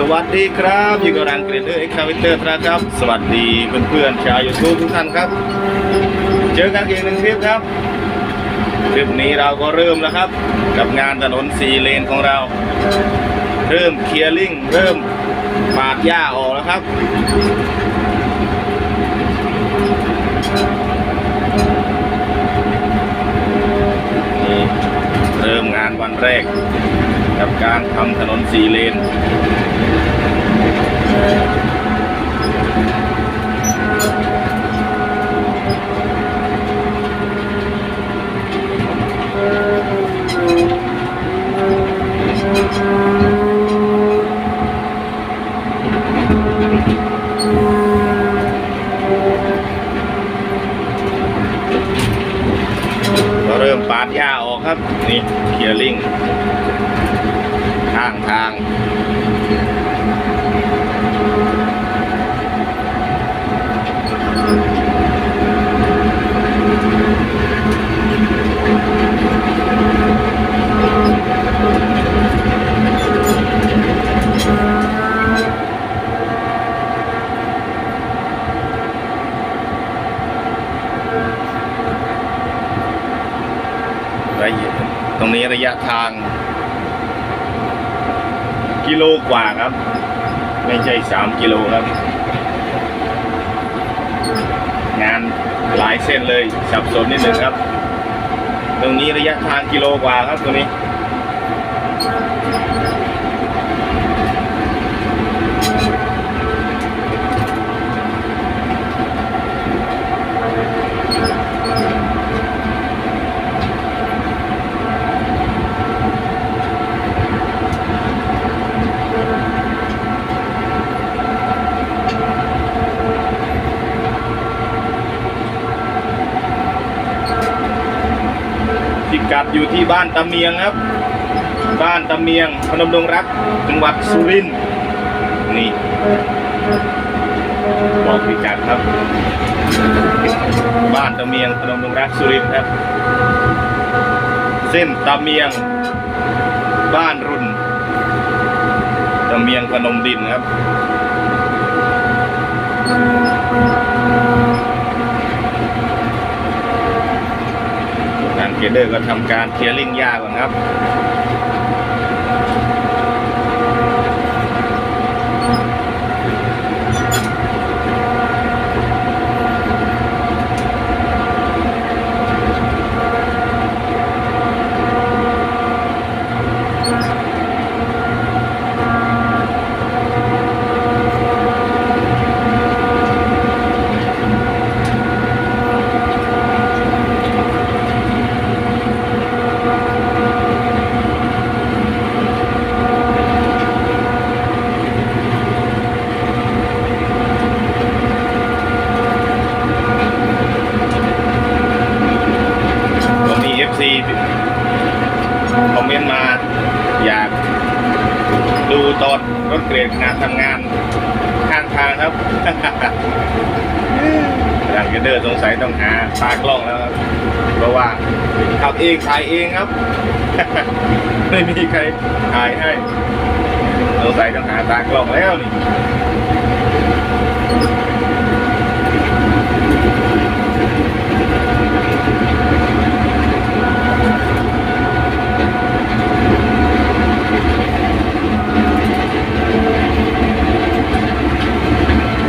สวัสดีครับอยู่กับรังเกรดเดอร์เอ็กซ์คาวิเตอร์นะครับ สวัสดีเพื่อนๆชาวยูทูบทุกท่านครับ เจอกันอีกหนึ่งคลิปครับคลิปนี้เราก็เริ่มแล้วครับ กับงานถนนสีเลนของเรา เริ่มเคลียร์ลิงเริ่มปาดหญ้าออกแล้วครับเริ่มงานวันแรก กับการทำถนนสีเลน ก็เริ่มปาดหญ้าออกครับ นี้เคลียร์ลิงข้างทาง ระยะต รงนี้ระยะทาง กิโลกว่าครับ ไม่ใช่สามกิโลครับ งานหลายเส้นเลยสับสนนิดหนึ่งครับ ตรงนี้ระยะทางกิโลกว่าครับตรงนี้ กัดอยู่ที่บ้านตะเมียงครับ บ้านตะเมียงพนมดงรักจังหวัดสุรินทร์นี่บอกพิกัดครับ บ้านตะเมียงพนมดงรักสุรินทร์ครับ เส้นตะเมียง บ้านรุ่นตะเมียงพนมดินครับ ทาง เกเดอร์ก็ทำการเคลียร์ลิงหญ้าก่อนครับ ก็มี FC คอมเมนต์มาอยากดูตอนรถเกรดงานทำงานข้างทางครับดังเกเดอร์สงสัยต้องหาตากล้องแล้วครับเพราะว่าขับเองถ่ายเองครับ ไม่มีใครถ่ายให้สงสัยต้องหาตากล้องแล้วนี่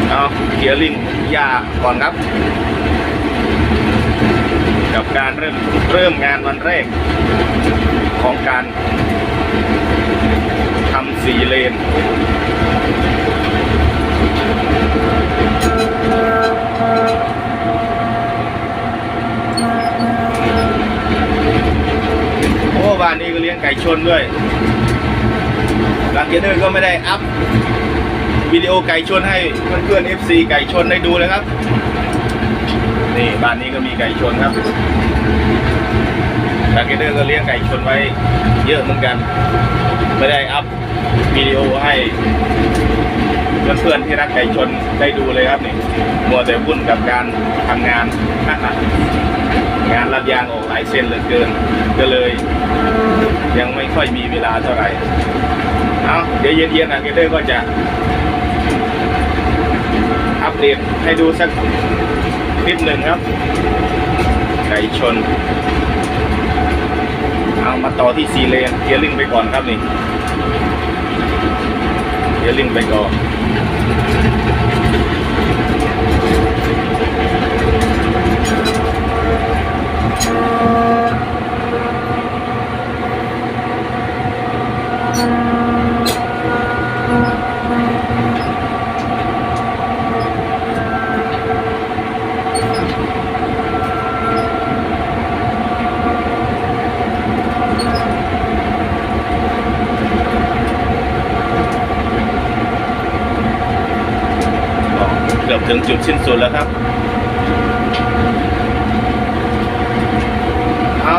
เอาเคลี ยร์ลิงหญ้าก่อนครับ กับการเริ่มเริ่มงานวันแรก ของการทำสีเลนโอ้บ้านนี้ก็เลี้ยงไก่ชนด้วยหลังเจเนอร์ก็ไม่ได้อัพ วิดีโอไก่ชนให้เพื่อนๆ FC ไก่ชนได้ดูเลยครับ นี่บ้านนี้ก็มีไก่ชนครับทาเกเดอร์ก็เลี้ยงไก่ชนไว้เยอะเหมือนกัน ไม่ได้อัพวิดีโอให้เพื่อนๆที่รักไก่ชนได้ดูเลยครับนี่มัวแต่วุ่นกับการทำงานงานรับยางออกหลายเส้นเหลือเกิน ก็เลย ยังไม่ค่อยมีเวลาเท่าไหร่ เอาเดี๋ยวเย็นๆนะเกเตอร์ก็จะ อัปเดตให้ดูสักคลิปหนึ่งครับไก่ชน เอามาต่อที่ซีเลนเกียร์ลิงไปก่อนครับนี่เกียร์ลิงไปก่อน ก็เกือบถึงจุดสิ้นสุดแล้วครับเอา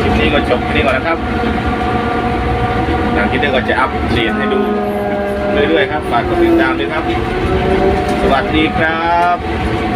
คลิปนี้ก็จบแค่นี้ก่อนนะครับทางคิดเดอร์ก็จะอัปเดตให้ดูเรื่อยๆครับ ฝากกดติดตามด้วยครับ สวัสดีครับ